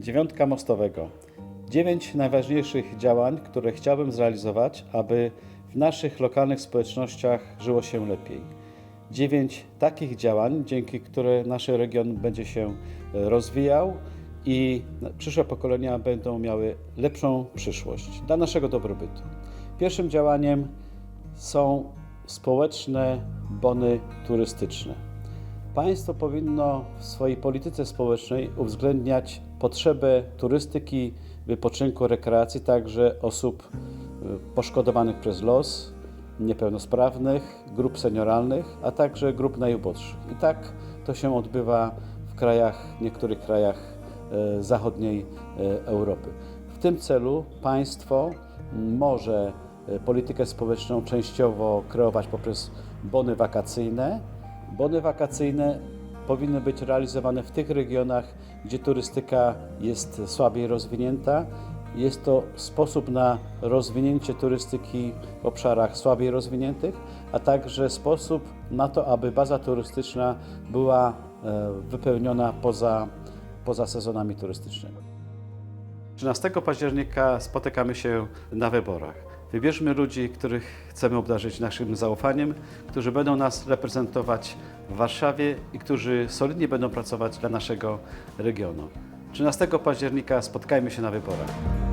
Dziewiątka Mostowego. Dziewięć najważniejszych działań, które chciałbym zrealizować, aby w naszych lokalnych społecznościach żyło się lepiej. Dziewięć takich działań, dzięki którym nasz region będzie się e, rozwijał i przyszłe pokolenia będą miały lepszą przyszłość dla naszego dobrobytu. Pierwszym działaniem są społeczne bony turystyczne. Państwo powinno w swojej polityce społecznej uwzględniać potrzebę turystyki, wypoczynku, rekreacji także osób y, poszkodowanych przez los, niepełnosprawnych, grup senioralnych, a także grup najuboższych. I tak to się odbywa w krajach, niektórych krajach e, zachodniej e, Europy. W tym celu państwo może politykę społeczną częściowo kreować poprzez bony wakacyjne. Bony wakacyjne powinny być realizowane w tych regionach, gdzie turystyka jest słabiej rozwinięta. Jest to sposób na rozwinięcie turystyki w obszarach słabiej rozwiniętych, a także sposób na to, aby baza turystyczna była e, wypełniona poza, poza sezonami turystycznymi. 13 października spotykamy się na wyborach. Wybierzmy ludzi, których chcemy obdarzyć naszym zaufaniem, którzy będą nas reprezentować w Warszawie i którzy solidnie będą pracować dla naszego regionu. 13 października spotkajmy się na wyborach.